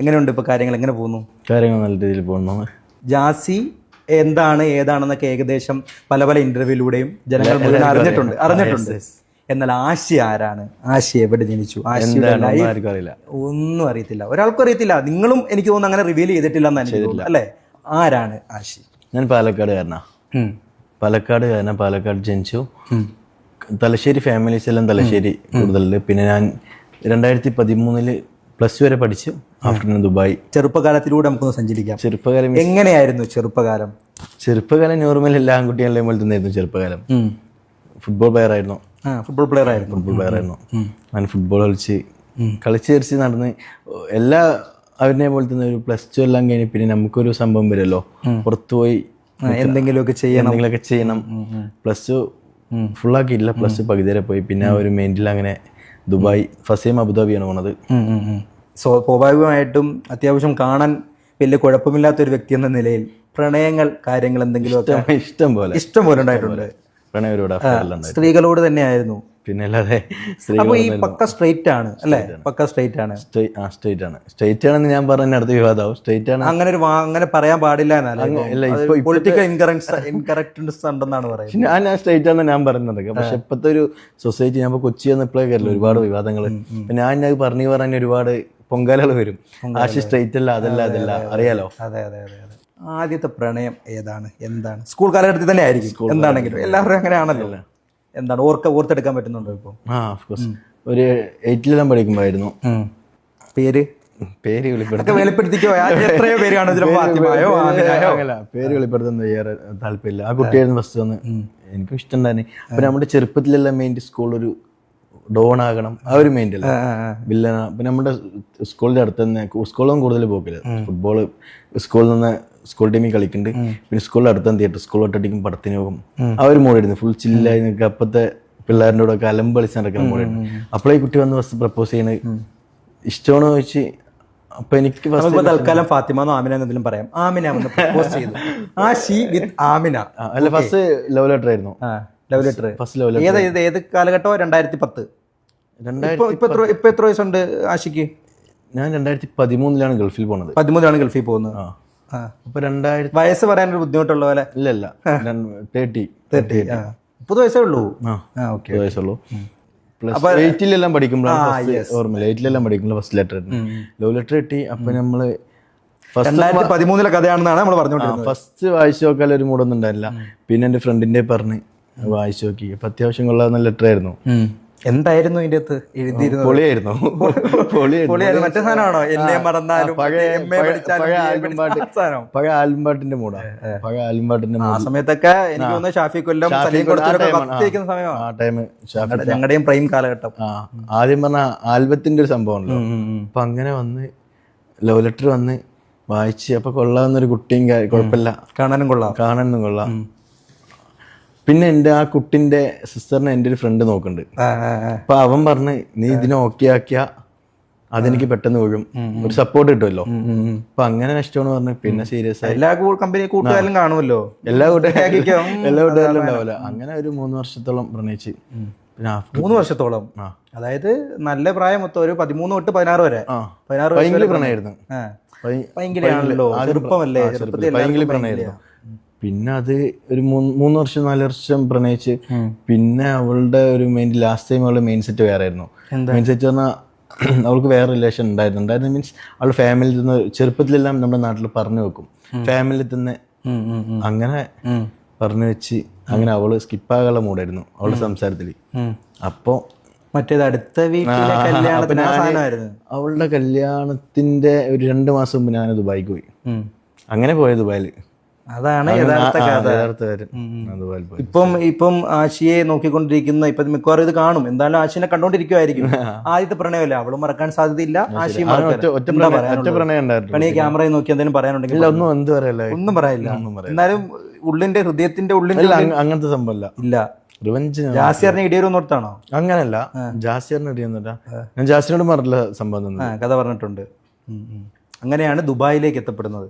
എങ്ങനെയുണ്ട് ഇപ്പൊ കാര്യങ്ങൾ? എങ്ങനെ പോകുന്നു? കാര്യങ്ങൾ നല്ല രീതിയിൽ പോകുന്നു. ജാസി എന്താണ് ഏതാണെന്നൊക്കെ ഏകദേശം പല പല ഇന്റർവ്യൂലൂടെയും ജനങ്ങൾ മുഴുവൻ അറിഞ്ഞിട്ടുണ്ട്. അറിഞ്ഞിട്ടുണ്ട്. എന്നാൽ ആശി ആരാണ്? ആശി എവിടെ ജനിച്ചു? ആശിയുടെ അറിയില്ല. ഒന്നും അറിയത്തില്ല. ഒരാൾക്കും അറിയത്തില്ല. നിങ്ങളും എനിക്ക് തോന്നുന്നു അങ്ങനെ റിവീൽ ചെയ്തിട്ടില്ല എന്ന് അല്ലേ? ആരാണ് ആശി? ഞാൻ പാലക്കാടുകാരനാ. പാലക്കാട് കാരണം പാലക്കാട് ജനിച്ചു. തലശ്ശേരി ഫാമിലീസ് എല്ലാം തലശ്ശേരി കൂടുതലുണ്ട്. പിന്നെ ഞാൻ രണ്ടായിരത്തി പതിമൂന്നിൽ പ്ലസ് വരെ പഠിച്ചു ആഫ്റ്റർനൂൺ ദുബായ്. ചെറുപ്പകാലത്തിലൂടെ നമുക്കൊന്ന് സഞ്ചരിക്കാം. ചെറുപ്പകാലം എങ്ങനെയായിരുന്നു ചെറുപ്പകാലം? ചെറുപ്പകാലം നോർമൽ എല്ലാ ആൺകുട്ടികളെയും പോലെ തന്നെയായിരുന്നു ചെറുപ്പകാലം. ഫുട്ബോൾ പ്ലെയർ ആയിരുന്നു. ഫുട്ബോൾ പ്ലെയർ ആയിരുന്നു. ഫുട്ബോൾ പ്ലെയർ ആയിരുന്നു. ഞാൻ ഫുട്ബോൾ കളിച്ച് കളിച്ച് കളിച്ച് നടന്ന് എല്ലാ അവരിനെ പോലെ തന്നെ ഒരു പ്ലസ് ടു എല്ലാം കഴിഞ്ഞ് പിന്നെ നമുക്കൊരു സംഭവം വരുമല്ലോ. പുറത്തുപോയി എന്തെങ്കിലുമൊക്കെ ചെയ്യണം. എന്തെങ്കിലുമൊക്കെ ചെയ്യണം. പ്ലസ് ടു ഫുള്ളാക്കിയില്ല പ്ലസ് ടു പകുതി വരെ പോയി. പിന്നെ ആ ഒരു മെയിന്റിൽ അങ്ങനെ ദുബായ് ഫസ്റ്റ് ടൈം അബുദാബിയാണ് പോണത്. സ്വ- സ്വാഭാവികമായിട്ടും അത്യാവശ്യം കാണാൻ വലിയ കുഴപ്പമില്ലാത്ത ഒരു വ്യക്തി എന്ന നിലയിൽ പ്രണയങ്ങൾ കാര്യങ്ങൾ എന്തെങ്കിലും ഇഷ്ടം പോലെ. ഇഷ്ടം പോലെ ഉണ്ടായിട്ടുണ്ട്. സ്ത്രീകളോട് തന്നെയായിരുന്നു. പിന്നെ അല്ലാതെ സ്ത്രീ അപ്പൊ ഈ പക്ക സ്ട്രെയിറ്റ് ആണ് അല്ലേ? പക്ക സ്ട്രെയിറ്റ് ആണ്. ആ സ്ട്രേറ്റ് ആണ്. സ്ട്രേറ്റ് ആണെന്ന് ഞാൻ പറഞ്ഞ അടുത്ത വിവാദമാവും. സ്ട്രേറ്റ് ആണ്. അങ്ങനെ ഒരു അങ്ങനെ പറയാൻ പാടില്ല പൊളിറ്റിക്കൽ ഉണ്ടെന്നാണ് പറയുന്നത്. ഞാൻ ഞാൻ സ്ട്രേറ്റ് ആണെന്ന് ഞാൻ പറയുന്നത് പക്ഷെ ഇപ്പോഴത്തെ ഒരു സൊസൈറ്റി ഞാൻ കൊച്ചി വന്ന് ഇപ്പോഴേ കയറില്ല ഒരുപാട് വിവാദങ്ങൾ ഞാൻ ഞാൻ പറഞ്ഞു പറഞ്ഞ ഒരുപാട് പൊങ്കാലകൾ വരും. ആശി സ്ട്രേറ്റ് അല്ല അതല്ല അതല്ല അറിയാലോ? അതെ അതെ അതെ അതെ ആദ്യത്തെ പ്രണയം ഏതാണ്? എന്താണ്? സ്കൂൾ കാലഘട്ടത്തിൽ തന്നെ ആയിരിക്കും. എന്താണെങ്കിലും. എല്ലാവരും അങ്ങനെയാണല്ലോ. എന്താണ് ഓർക്ക ഓർത്തെടുക്കാൻ പറ്റുന്നുണ്ടോ ഇപ്പോൾ ആ ഓഫ്കോഴ്സ് ഒരു എയ്റ്റിലെല്ലാം പഠിക്കുമ്പോഴായിരുന്നു. പേര്? പേര് വെളിപ്പെടുത്തിക്കോ? എത്രയോ പേര് കാണും. ചിലപ്പോൾ ഫാത്തിമായോ ആമിനായോ? അങ്ങനല്ല, പേര് വെളിപ്പെടുത്തുന്ന താല്പര്യമില്ല. ആ കുട്ടിയായിരുന്നു ഫസ്റ്റ് വന്ന്. എനിക്കും ഇഷ്ടം തന്നെ. അപ്പൊ നമ്മുടെ ചെറുപ്പത്തിലെല്ലാം മെയിൻ സ്കൂൾ ഒരു ഡോൺ ആകണം. ആ ഒരു മൈൻഡ് അല്ല. വില്ലന പിന്നെ നമ്മുടെ സ്കൂളിന്റെ അടുത്ത് തന്നെ സ്കൂളും കൂടുതൽ പോക്കില്ല ഫുട്ബോൾ സ്കൂളിൽ നിന്ന് സ്കൂൾ ടീമിൽ കളിക്കുന്നുണ്ട് പിന്നെ സ്കൂളിൽ അടുത്ത് തന്നെ തിയേറ്റർ സ്കൂൾ ഒട്ടടിക്കും പടത്തിന് പോകും ആ ഒരു മോഡായിരുന്നു ഫുൾ ചില്ലായി നിൽക്കുക. അപ്പത്തെ പിള്ളേരുടെ കൂടെ ഒക്കെ അലമ്പ് കളിച്ച് നടക്കുന്ന മോഡായിരുന്നു അപ്പോഴേ കുട്ടി വന്ന് ഫസ്റ്റ് പ്രപ്പോസ് ചെയ്യണത് ഇഷ്ടമാണോ ചോദിച്ച് അപ്പൊ എനിക്ക് തൽക്കാലം ഫാത്തിമ ആമിന എന്നെങ്കിലും പറയാം. ആമിന പ്രപ്പോസ് ചെയ്തു. ആ ഷീ വിത്ത് ആമിന. അല്ല ഫസ്റ്റ് ലവ് ലെറ്റർ ആയിരുന്നു. ലവ് ലെറ്റർ ഫസ്റ്റ് ലവ് ഏത് ഏത് ഏത് കാലഘട്ടമോ രണ്ടായിരത്തി പത്ത് രണ്ടായിരത്തി ഇപ്പൊ എത്ര ഇപ്പൊ എത്ര വയസ്സുണ്ട് ആഷിക്ക് ഞാൻ രണ്ടായിരത്തി പതിമൂന്നിലാണ് ഗൾഫിൽ പോകുന്നത് പതിമൂന്നിലാണ് ഗൾഫിൽ പോകുന്നത്. അപ്പൊ രണ്ടായിരത്തി വയസ്സ് പറയാനൊരു ബുദ്ധിമുട്ടുള്ള പോലെ. ഇല്ല ഇല്ല. തേർട്ടി തേർട്ടി മുപ്പത് വയസ്സേ ഉള്ളൂ. ആ. ആ ഓക്കെ വയസ്സുള്ളൂ പ്ലസ് എയ്റ്റിലെല്ലാം പഠിക്കുമ്പോഴാണ് ഓർമ്മയില്ല എയ്റ്റിലെല്ലാം പഠിക്കുമ്പോൾ ഫസ്റ്റ് ലെറ്റർ ലവ് ലെറ്റർ കിട്ടി. അപ്പൊ നമ്മൾ ഫസ്റ്റ് രണ്ടായിരത്തി പതിമൂന്നിലെ കഥയാണെന്നാണ് നമ്മൾ ഫസ്റ്റ് വായിച്ചു നോക്കാൻ ഒരു മൂടൊന്നും ഉണ്ടായില്ല പിന്നെ എന്റെ ഫ്രണ്ടിന്റെ പറഞ്ഞ് വായിച്ചു നോക്കി. അപ്പൊ അത്യാവശ്യം കൊള്ളാവുന്ന ലെറ്റർ ആയിരുന്നു. എന്തായിരുന്നു ഇതിന്റെ അകത്ത്? എഴുതിയിരുന്നത്? പൊളിയായിരുന്നു. പൊളിയായിരുന്നു. മറ്റേ സാധനമാണോ? എന്നെ മറന്നാലും പഴയ ആൽബം പാട്ടിന്റെ മൂടാ. പഴയ ആൽബം പാട്ടിന്റെ ആ സമയത്തൊക്കെ എനിക്ക് തോന്നുന്നു ഷാഫി കൊല്ലം ആ ടൈം ഞങ്ങളുടെയും പ്രൈം കാലഘട്ടം. ആ ആദ്യം പറഞ്ഞ ആൽബത്തിന്റെ ഒരു സംഭവമാണല്ലോ. അപ്പൊ അങ്ങനെ വന്ന് ലവ് ലെറ്റർ വന്ന് വായിച്ച് അപ്പൊ കൊള്ളാവുന്ന ഒരു കുട്ടിയും കുഴപ്പമില്ല. കാണാനും കൊള്ളാം. കാണാനും കൊള്ളാം. പിന്നെ എന്റെ ആ കുട്ടിന്റെ സിസ്റ്ററിനെ എന്റെ ഒരു ഫ്രണ്ട് നോക്കുന്നുണ്ട്. അപ്പൊ അവൻ പറഞ്ഞ് നീ ഇതിനെ ഓക്കെ ആക്കിയ അതെനിക്ക് പെട്ടെന്ന് വീഴും. ഒരു സപ്പോർട്ട് കിട്ടുമല്ലോ. അപ്പൊ അങ്ങനെ നഷ്ടമാണ് പറഞ്ഞു പിന്നെ സീരിയസ് ആയി. എല്ലാ കമ്പനി കൂട്ടുകാരും കാണുമല്ലോ? എല്ലാ കൂട്ടുകാരും എല്ലാ കൂട്ടുകാരിലും ഉണ്ടാവില്ല. അങ്ങനെ ഒരു മൂന്ന് വർഷത്തോളം പ്രണയിച്ച്. പിന്നെ മൂന്ന് വർഷത്തോളം? അതായത് നല്ല പ്രായം മൊത്തം ഒരു പതിമൂന്ന് തൊട്ട് പതിനാറ് വരെ. പതിനാറ് വയസ്സ് ഭയങ്കര വരെ പ്രണയമായിരുന്നു ആ. ഭയ- ഭയങ്കരയാണല്ലോ. ആദ്യം ചെറുപ്പമല്ലേ? ചെറുപ്പത്തിൽ പ്രണയായിരുന്നു. പിന്നെ അത് ഒരു മൂന്ന് വർഷം നാല് വർഷം പ്രണയിച്ച് പിന്നെ അവളുടെ ഒരു മെയിൻ ലാസ്റ്റ് ടൈം അവളുടെ മെയിൻ സെറ്റ് വേറെ ആയിരുന്നു മെയിൻ സെറ്റ് പറഞ്ഞാൽ അവൾക്ക് വേറെ റിലേഷൻ ഉണ്ടായിരുന്നു. ഉണ്ടായിരുന്നു മീൻസ് അവളുടെ ഫാമിലിയിൽ നിന്ന് ചെറുപ്പത്തിലെല്ലാം നമ്മുടെ നാട്ടിൽ പറഞ്ഞു വെക്കും. ഫാമിലിയിൽ തന്നെ. അങ്ങനെ പറഞ്ഞു വെച്ച് അങ്ങനെ അവൾ സ്കിപ്പാകാനുള്ള മൂടായിരുന്നു അവളുടെ സംസാരത്തിൽ. അപ്പോൾ മറ്റേത് അടുത്ത അവളുടെ കല്യാണത്തിന്റെ ഒരു രണ്ട് മാസം മുമ്പ് ഞാൻ ദുബായിക്ക് പോയി. അങ്ങനെ പോയ ദുബായിൽ അതാണ് യഥാർത്ഥ കഥ. ഇപ്പം ഇപ്പം ആശിയെ നോക്കിക്കൊണ്ടിരിക്കുന്ന ഇപ്പൊ മിക്കവാറും ഇത് കാണും. എന്തായാലും ആശിനെ കണ്ടോണ്ടിരിക്കുമായിരിക്കും ആദ്യത്തെ പ്രണയമല്ല? അവളും മറക്കാൻ സാധ്യതയില്ല. ആശയും ആ, ഒറ്റ ഒറ്റ പ്രണയം ഒറ്റ പ്രണയം ഉണ്ടായിരുന്നു പണി ക്യാമറയിൽ നോക്കി എന്തെങ്കിലും പറയാനുണ്ടെങ്കിൽ ഒന്നും എന്ത് പറയല്ല. ഒന്നും പറയില്ല. എന്നാലും ഉള്ളിന്റെ ഹൃദയത്തിന്റെ ഉള്ളിന്റെ അങ്ങനത്തെ സംഭവമല്ല ഇല്ല. റിവഞ്ച് ഇടിയൊരു ഓർത്താണോ? അങ്ങനല്ല. ജാസിയറിനെ അറിയുന്നില്ല ഞാൻ ജാസിനോട് പറഞ്ഞില്ല സംഭവം കഥ പറഞ്ഞിട്ടുണ്ട്. അങ്ങനെയാണ് ദുബായിലേക്ക് എത്തപ്പെടുന്നത്.